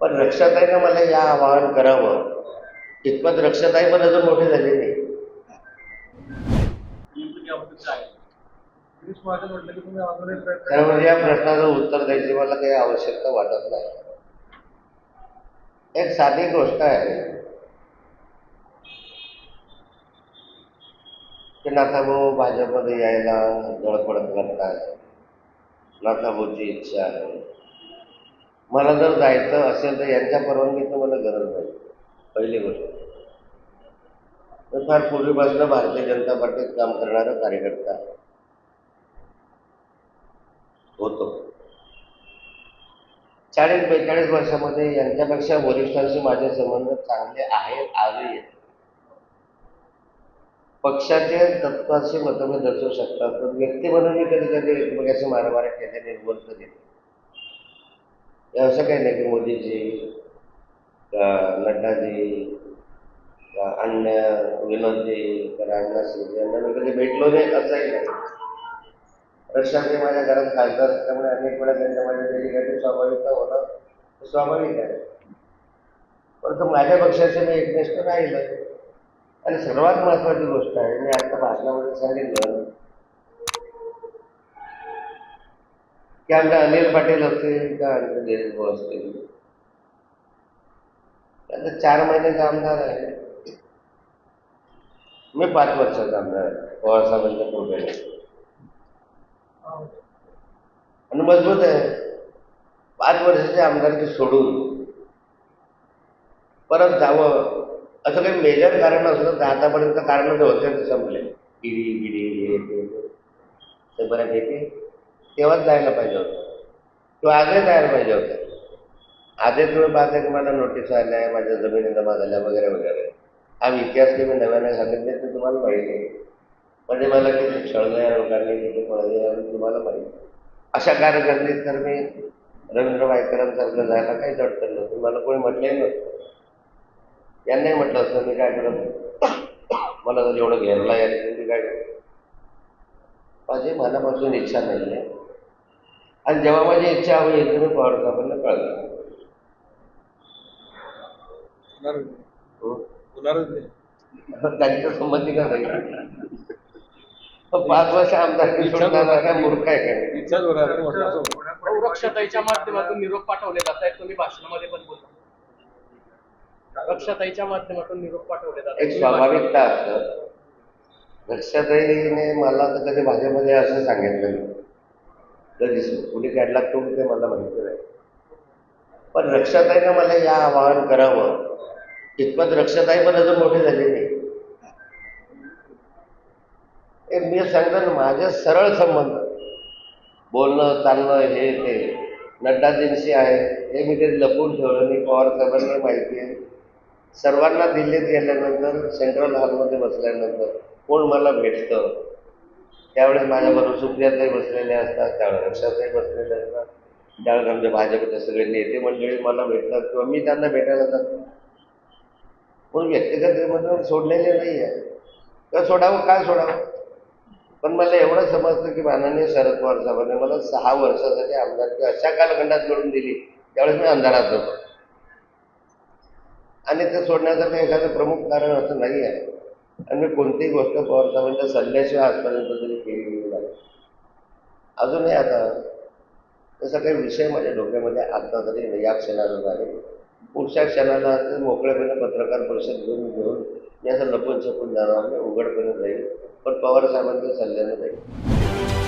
पण रक्षाताईनं मला या आवाहन करावं. इतपत रक्षाताई पण अजून मोठी झाली नाही. त्यामुळे म्हणजे या प्रश्नाचं उत्तर द्यायची मला काही आवश्यकता वाटत नाही. एक साधी गोष्ट आहे. की नाथाभाऊ भाजपमध्ये यायला धडपड करतात नाथाभाऊची इच्छा आहे. मला जर जायचं असेल तर यांच्या परवानगीचं मला गरज नाही पहिली गोष्ट. फार पूर्वीपासून भारतीय जनता पार्टीत काम करणारा कार्यकर्ता आहे. होतो. चाळीस बेचाळीस वर्षामध्ये यांच्यापेक्षा वरिष्ठांशी माझे संबंध चांगले आहेत आले आहेत. पक्षाचे तत्वाशी मतभेद असू शकतात तर व्यक्ती म्हणून मी कधी कधी एकमेकाशी मारामारी केले निर्बंध केले. हे असं काही नाही की मोदीजी का नड्डाजी का अन्य विनोदजी का राजनाथ यांना मी कधी भेटलो नाही असंही नाही. रक्षाताई माझ्या घरात खासदार असल्यामुळे अनेक वेळा त्यांच्या माझ्या डेलिगेटिव्ह स्वाभाविकता होणं स्वाभाविक आहे. परंतु माझ्या पक्षाचे मी एकनिष्ठ राहिलं. आणि सर्वात महत्वाची गोष्ट आहे मी आता भाषणामध्ये सांगितलं की आमच्या अनिल पाटील होते का आमचे दिलीप भाऊ असतील आता चार महिन्याचा आमदार आहे मी पाच वर्षाचा आमदार आहे पवार साहेबांच्या पुढे आणि मजबूत आहे पाच वर्षाची आमदारकी सोडून। परत जावं। असं काही मेजर कारण असलं तर आतापर्यंत कारण होते संपले. ईडी गिडी हे ते ते. बऱ्यापैकी तेव्हाच जायला पाहिजे होतं. किंवा आजही जायला पाहिजे होतं. आजही तुम्ही पाहता की मला नोटीस आल्या माझ्या जमिनी जमा झाल्या वगैरे वगैरे. हा इतिहास की मी घालत सांगितले ते तुम्हाला माहिती आहे. म्हणजे मला किती छळलं या लोकांनी किती पळले आणि तुम्हाला माहिती अशा कार्यकर्ते तर मी रवींद्र वायकरांसारखं जायला काहीच अडचण नव्हती. मला कोणी म्हटलंही नसतं यांनाही म्हटलं असतं मी काय करत मला जर एवढं घेरला यायला मी काय करत माझी मनापासून इच्छा नाही आहे आणि जेव्हा माझी इच्छा हवी ते मी पवार साहेबांना कळलं. हं? त्यांच्या संबंधी का नाही? पाच वर्ष आमदार मूर्ख आहे काय. रक्षाताईच्या माध्यमातून निरोप पाठवले जात आहेत तुम्ही भाषणामध्ये पण बोलता. रक्षाताईच्या माध्यमातून निरोप पाठवले जात एक स्वाभाविकता असतं. रक्षाताईने मला तर कधी भाजपमध्ये असं सांगितलं नाही कधी कुणी काढला तो ते मला माहिती नाही. पण रक्षाताईनं मला या आवाहन करावं. इतपत रक्षाताई पण अजून मोठी झाली नाही. एक मी सांगतो ना माझे सरळ संबंध. बोलणं चालणं हे ते. नड्डाजींशी आहे. हे मी कधी लपून ठेवलं. मी पवार साहेबांना माहिती आहे. सर्वांना दिल्लीत गेल्यानंतर सेंट्रल हॉलमध्ये बसल्यानंतर कोण मला भेटतं? त्यावेळेस माझ्याबरोबर सुप्रियाताई बसलेल्या असतात त्यावेळेस रक्षाताई बसलेल्या असतात. त्यावेळेस आमच्या भाजपचे सगळे नेते मंडळी मला भेटतात किंवा मी त्यांना भेटायला जातो. पण व्यक्तिगत म्हणजे सोडलेले नाही आहे तर सोडावं? काय सोडावं? पण मला एवढं समजतं की माननीय शरद पवार साहेबांनी मला सहा वर्षासाठी आमदारकी अशा कालखंडात मिळून दिली त्यावेळेस मी अंधारात होतो. आणि ते सोडण्याचं काही एखादं प्रमुख कारण असं नाही आहे आणि मी कोणतीही गोष्ट पवार साहेबांच्या सल्ल्याशिवाय आजपर्यंत तरी केलेली नाही. अजूनही आता तसा काही विषय माझ्या डोक्यामध्ये आत्ता तरी या क्षणाला नाही पुढच्या क्षणाला मोकळेपणे पत्रकार परिषद घेऊन घेऊन मी असं लपून छपून जाणार. नाही उघडपणे जाईल. पण पवार साहेबांच्या सल्ल्यानं जाईल.